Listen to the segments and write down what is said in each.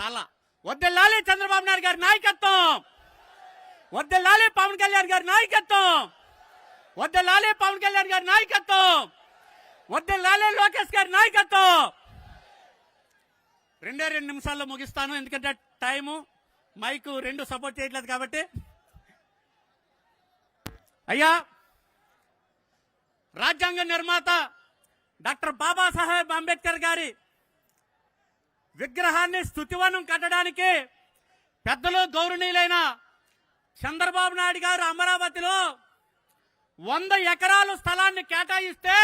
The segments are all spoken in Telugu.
చాలా వద్దెల్లాలి చంద్రబాబు నాయుడు గారి నాయకత్వం. వద్దెల్లాలి పవన్ కళ్యాణ్ గారి నాయకత్వం. వద్దెల్లాలి పవన్ కళ్యాణ్ గారి నాయకత్వం. వద్దెల్లాలి లోకేష్ గారి నాయకత్వం. రెండే రెండు నిమిషాల్లో ముగిస్తాను ఎందుకంటే టైము మైకు రెండు సపోర్ట్ చేయట్లేదు కాబట్టి. అయ్యా రాజ్యాంగ నిర్మాత డాక్టర్ బాబాసాహెబ్ అంబేద్కర్ గారి విగ్రహాన్ని స్థుతివనం కట్టడానికి పెద్దలు గౌరవనీయులైన చంద్రబాబు నాయుడు గారు అమరావతిలో వంద ఎకరాలు స్థలాన్ని కేటాయిస్తే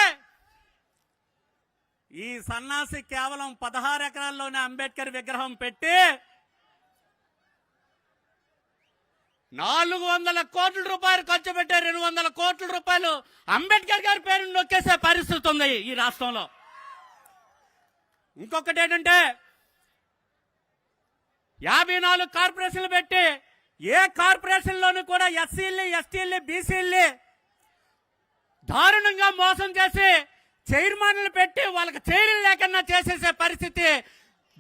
ఈ సన్నాసి కేవలం పదహారు ఎకరాల్లోనే అంబేద్కర్ విగ్రహం పెట్టి నాలుగు వందల కోట్ల రూపాయలు ఖర్చు పెట్టే రెండు వందల కోట్ల రూపాయలు అంబేద్కర్ గారి పేరు నొక్కేసే పరిస్థితి ఉంది ఈ రాష్ట్రంలో. ఇంకొకటి ఏంటంటే యాభై నాలుగు కార్పొరేషన్లు పెట్టి ఏ కార్పొరేషన్లోనూ కూడా ఎస్సీల్ని ఎస్టీల్ని బీసీల్ని దారుణంగా మోసం చేసి చైర్మన్లు పెట్టి వాళ్ళకి చైర్లు లేకుండా చేసేసే పరిస్థితి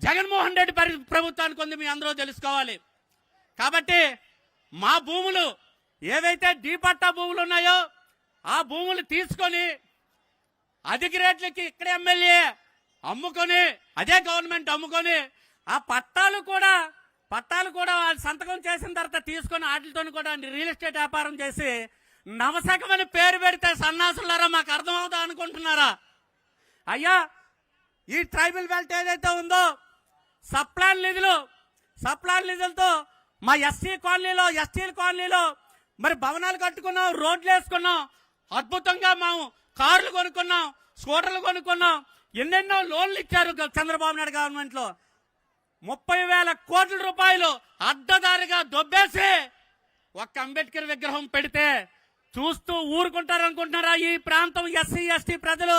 జగన్మోహన్ రెడ్డి పరి ప్రభుత్వానికి ఉంది మీ అందరూ తెలుసుకోవాలి. కాబట్టి మా భూములు ఏవైతే డిపట్టా భూములు ఉన్నాయో ఆ భూములు తీసుకొని అధిక రేట్లకి ఇక్కడ ఎమ్మెల్యే అమ్ముకొని అదే గవర్నమెంట్ అమ్ముకొని ఆ పట్టాలు కూడా పట్టాలు కూడా వాళ్ళు సంతకం చేసిన తర్వాత తీసుకొని వాటితో కూడా రియల్ ఎస్టేట్ వ్యాపారం చేసి నవశకమని పేరు పెడితే సన్నాసులారా మాకు అర్థమవుతా అనుకుంటున్నారా? అయ్యా ఈ ట్రైబల్ బెల్ట్ ఏదైతే ఉందో సప్లాన్ నిధులు సప్లాన్ నిధులతో మా ఎస్సీ కాలనీలో ఎస్టీల కాలనీలో మరి భవనాలు కట్టుకున్నాం రోడ్లు వేసుకున్నాం అద్భుతంగా మేము కార్లు కొనుక్కున్నాం స్కూటర్లు కొనుక్కున్నాం ఎన్నెన్నో లోన్లు ఇచ్చారు చంద్రబాబు నాయుడు గవర్నమెంట్లో. ముప్పై వేల కోట్ల రూపాయలు అడ్డదారిగా దొబ్బేసి ఒక్క అంబేద్కర్ విగ్రహం పెడితే చూస్తూ ఊరుకుంటారనుకుంటున్నారా ఈ ప్రాంతం ఎస్సీ ఎస్టీ ప్రజలు?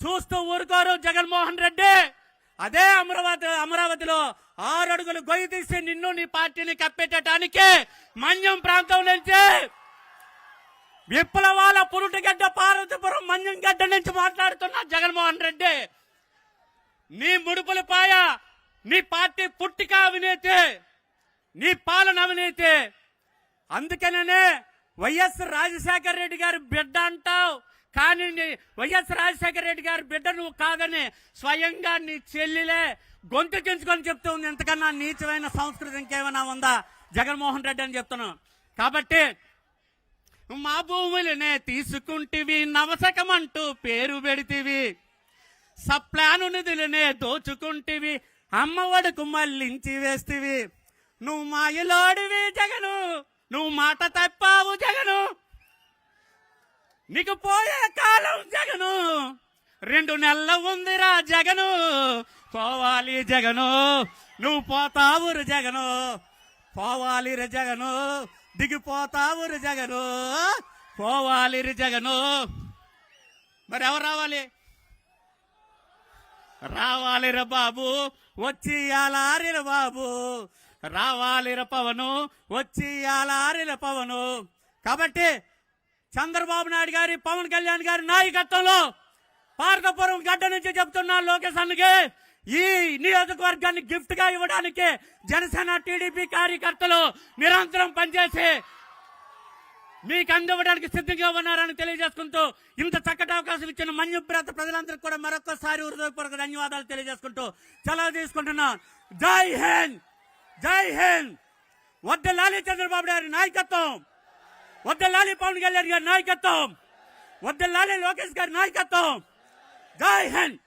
చూస్తూ ఊరుకోరు జగన్మోహన్ రెడ్డి. అదే అమరావతి అమరావతిలో ఆరు అడుగులు గొయ్యి తీసి నిన్ను నీ పార్టీని కప్పెట్టడానికి మన్యం ప్రాంతం నుంచి విప్లవాల పురుటిగడ్డ పార్వతీపురం మన్యం గడ్డ నుంచి మాట్లాడుతున్న జగన్మోహన్ రెడ్డి. నీ ముడుపుల పాయ నీ పార్టీ పుట్టిక అవినీతి. నీ పాలన అవినీతి. అందుకనే వైఎస్ రాజశేఖర రెడ్డి గారి బిడ్డ అంటావు. కానీ వైఎస్ రాజశేఖర రెడ్డి గారి బిడ్డ నువ్వు కాదని స్వయంగా నీ చెల్లిలే గొంతుకించుకొని చెప్తూ ఉంది. ఎంతకన్నా నీచమైన సంస్కృతి ఇంకేమైనా ఉందా? జగన్మోహన్ రెడ్డి అని చెప్తున్నాను కాబట్టి మా భూములనే తీసుకుంటివి నవసకమంటూ పేరు పెడితివి. సప్లాను నిధులనే దోచుకుంటివి. అమ్మఒడుకు మళ్ళించి వేస్తివి. నువ్వు మాయలోడివి జగను నువ్వు మాట తప్పావు జగను. నీకు పోయే కాలం జగను రెండు నెలల ఉందిరా జగను. పోవాలి జగను నువ్వు పోతావురు జగను. పోవాలి రే జగను దిగిపోతావురు జగను. పోవాలి రే జగను. మరి ఎవరు రావాలి రావాలిర బాబు. వచ్చి ఆలారిర బాబు. రావాలిర పవను వచ్చి ఆలారిర పవను. కాబట్టి చంద్రబాబు నాయుడు గారి పవన్ కళ్యాణ్ గారి నాయకత్వంలో పార్కపురం గడ్డ నుంచి చెప్తున్నా లోకేష్ అన్నకి ఈ నియోజకవర్గాన్ని గిఫ్ట్గా ఇవ్వడానికి జనసేన టీడీపీ కార్యకర్తలు నిరంతరం పనిచేసి మీకు అందివ్వడానికి సిద్ధంగా ఉన్నారని తెలియజేసుకుంటూ ఇంత చక్కటి అవకాశం ఇచ్చిన మన్యుప్రాంత ప్రజలందరికీ కూడా మరొకసారి హృదయపూర్వక ధన్యవాదాలు తెలియజేసుకుంటూ సెలవు తీసుకుంటున్నా. జై హింద్! జై హింద్! వద్ద లాలి చంద్రబాబు గారి నాయకత్వం. వద్ద లాలి పవన్ కళ్యాణ్ గారి నాయకత్వం. వద్ద లాలి లోకేష్ గారి నాయకత్వం. జై హింద్!